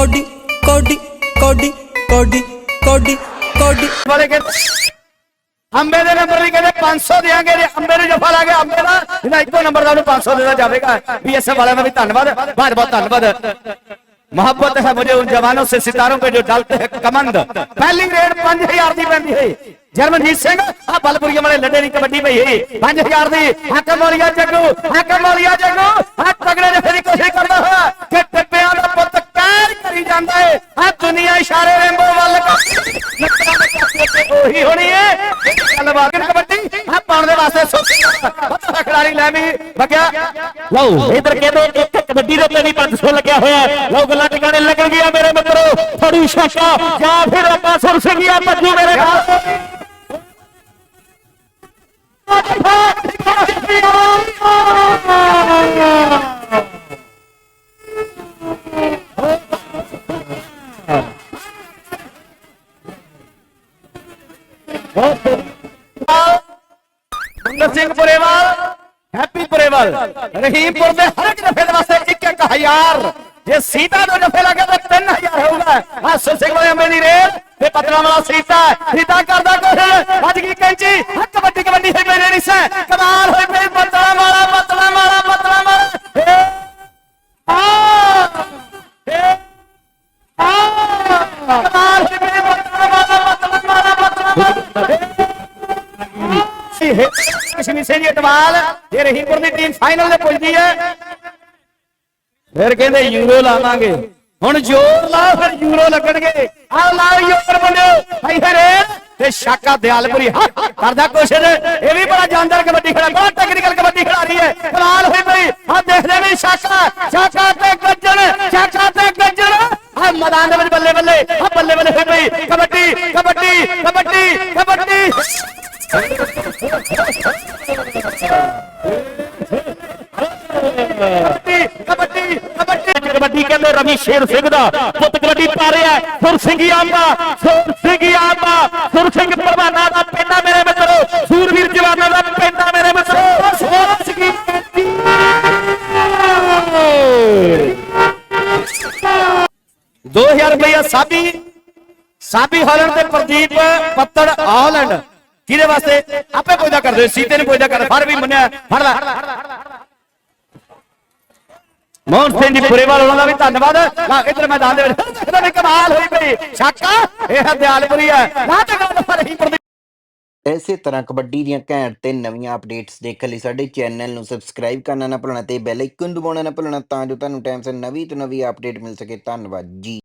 कोडी कोडी कोडी कोडी कोडी कोडी। वाले के ਅੰਬੇ ਦੇ ਨੰਬਰ ਨਹੀਂ ਕਹਿੰਦੇ 500 ਦੇਾਂਗੇ ਰੇ ਅੰਬੇ ਨੂੰ ਜਫਾ ਲਾ ਕੇ ਅੰਬੇ ਦਾ ਇਹਨਾਂ ਇੱਕੋ नंबर ਦਾ ਉਹਨੂੰ 500 देना ਜਾਵੇਗਾ बीएसएफ ਵਾਲਿਆਂ ਦਾ भी धन्यवाद। बहुत बहुत धन्यवाद। मोहब्बत है मुझे उन जवानों से, सितारों पे जो डालते हैं कमंद। पहली रेड पाँच हज़ार की पैंती है। जर्मनजीत सिंह, आ के वाले लड़े नहीं कबड्डी में ही। पाँच हज़ार की हक मोलिया जगू हक मोलिया जगू हक तगड़े ने फिर कोशिश ਉਹੀ ਹੋਣੀ ਹੈ ਗੱਲਬਾਤ ਕਬੱਡੀ। ਆ ਪਾਉਣ ਦੇ ਵਾਸਤੇ ਸੋਚੀ ਪਤਾ ਖਿਡਾਰੀ ਲੈ ਵੀ ਵਗਿਆ। ਲਓ, ਇਧਰ ਕਹਿੰਦੇ ਇੱਕ ਕਬੱਡੀ ਦੇ ਉੱਤੇ ਵੀ 500 ਲੱਗਿਆ ਹੋਇਆ ਹੈ। ਲਓ, ਗੱਲਾਂ ਟਿਕਾਣੇ ਲੱਗਣ ਗਿਆ ਮੇਰੇ ਮਿੱਤਰੋ। ਥੋੜੀ ਸ਼ਾਕਾ। ਜਾਂ ਫਿਰ ਆਪਾਂ ਸੁਰ ਸਿੰਘਿਆ ਮੇਰੇ ਨਾਲ। ਮੰਗਲ ਸਿੰਘ ਪੁਰੇਵਾਲ ਹੈਪੀ ਪੁਰੇਵਾਲ ਰਹੀਮਪੁਰ ਦੇ ਹਰ ਇੱਕ ਨਫ਼ੇ ਦੇ ਵਾਸਤੇ ਇੱਕ ਇੱਕ ਹਜ਼ਾਰ। ਜੇ ਸੀਤਾ ਦਾ ਨਫ਼ੇ ਲੱਗੇ ਤਾਂ 3000 ਹੋਊਗਾ। ਆ ਸਿੰਘ ਵਾਲੇ ਅੰਬੇ ਦੀ ਰੇਲ ਤੇ ਪਤਲਾ ਵਾਲਾ ਸੀਤਾ ਸੀਤਾ ਕਰਦਾ ਕੁਛ। ਅੱਜ ਕੀ ਕੈਂਚੀ। ਆ ਕਬੱਡੀ ਕਬੱਡੀ ਹੋਈ ਮੇਰੇ ਰਿਸਾ ਕਸ਼ਮੀਰ ਸਿੰਘ ਇਟਵਾਲ, ਜੇ ਰਹੀਪੁਰ ਦੀ ਟੀਮ ਫਾਈਨਲ ਤੇ ਪਹੁੰਚਦੀ ਹੈ, ਫਿਰ ਕਹਿੰਦੇ ਯੂਰੋ ਲਾਵਾਂਗੇ। ਹੁਣ ਜ਼ੋਰ ਲਾ ਫਿਰ ਯੂਰੋ ਲੱਗਣਗੇ। ਆ ਲਾਓ ਯੂਰੋ ਬੰਦਿਓ ਹਾਈ ਹਰੇ ਤੇ ਸ਼ਾਕਾ ਦਿਆਲਪੁਰੀ ਕਰਦਾ ਕੋਸ਼ਿਸ਼ ਇਹ ਵੀ ਬੜਾ ਜਾਨਦਾਰ ਕਬੱਡੀ ਖਿਡਾ ਬੜਾ ਟੈਕਨੀਕਲ ਕਬੱਡੀ ਖਿਡਾਰੀ ਹੈ। ਕਮਾਲ ਹੋਈ ਪਈ। ਆ ਦੇਖਦੇ ਵੀ ਸ਼ਾਕਾ ਸ਼ਾਕਾ ਤੇ ਗੱਜਣ, ਸ਼ਾਕਾ ਤੇ ਗੱਜਣ। ਆ ਮੈਦਾਨ ਦੇ ਵਿੱਚ ਬੱਲੇ ਬੱਲੇ ਆ ਬੱਲੇ ਬੱਲੇ ਹੋਈ ਪਈ। ਕਬੱਡੀ ਕਬੱਡੀ ਕਬੱਡੀ ਕਬੱਡੀ ਕਬੱਡੀ ਕਬੱਡੀ ਕਬੱਡੀ ਕਹਿੰਦੇ ਰਵੀ ਸ਼ੇਰ ਸਿੰਘ ਦਾ ਪੁੱਤ ਕਬੱਡੀ ਪਾ ਰਿਹਾ ਸੁਰ ਸਿੰਘ ਆਂਬਾ ਸੁਰ ਸਿੰਘ ਆਂਬਾ ਸੁਰ ਸਿੰਘ ਪ੍ਰਵਾਨਾ ਦਾ ਪਿੰਡਾ ਮੇਰੇ ਮਿੱਤਰੋ। ਸੂਰਵੀਰ ਜਵਾਨਾਂ ਦਾ ਪਿੰਡਾ ਮੇਰੇ ਮਿੱਤਰੋ। ਸੁਰ ਸਿੰਘ 2000 ਰੁਪਇਆ ਸਾਬੀ ਸਾਬੀ ਹਾਲੈਂਡ ਤੇ ਪ੍ਰਦੀਪ ਪੱਤੜ ਹਾਲੈਂਡ ਕਿਹਦੇ ਵਾਸਤੇ? ਆਪੇ ਪੁੱਛਦਾ ਕਰਦੇ ਸੀਤੇ ਨੂੰ ਪੁੱਛਦਾ ਕਰ, ਫੜ ਵੀ ਮੰਨਿਆ। ਫੜ ਲੈ। ਮੋਹਨ ਸਿੰਘ ਜੀ ਪੁਰੇਵਾਲ ਉਹਨਾਂ ਦਾ ਵੀ ਧੰਨਵਾਦ। ਆ ਇਧਰ ਮੈਦਾਨ ਦੇ ਵਿੱਚ। ਇਹਦਾ ਵੀ ਕਮਾਲ ਹੋਈ ਪਈ। ਸ਼ਾਕਾ ਇਹ ਦਿਆਲਪੁਰੀ ਹੈ। ਨਾ ਤੇ ਗੱਲ ਫਰਹੀ ਇਸੇ ਤਰ੍ਹਾਂ ਕਬੱਡੀ ਦੀਆਂ ਘੈਂਟ ਤੇ ਨਵੀਆਂ ਅਪਡੇਟਸ ਦੇਖਣ ਲਈ ਸਾਡੇ ਚੈਨਲ ਨੂੰ ਸਬਸਕ੍ਰਾਈਬ ਕਰਨਾ ਨਾ ਭੁੱਲਣਾ ਤੇ ਬੈਲ ਆਈਕਨ ਦਬਾਉਣਾ ਨਾ ਭੁੱਲਣਾ ਤਾਂ ਜੋ ਤੁਹਾਨੂੰ ਟਾਈਮ ਸਿਰ ਨਵੀਂ ਤੋਂ ਨਵੀਂ ਅਪਡੇਟ ਮਿਲ ਸਕੇ। ਧੰਨਵਾਦ ਜੀ।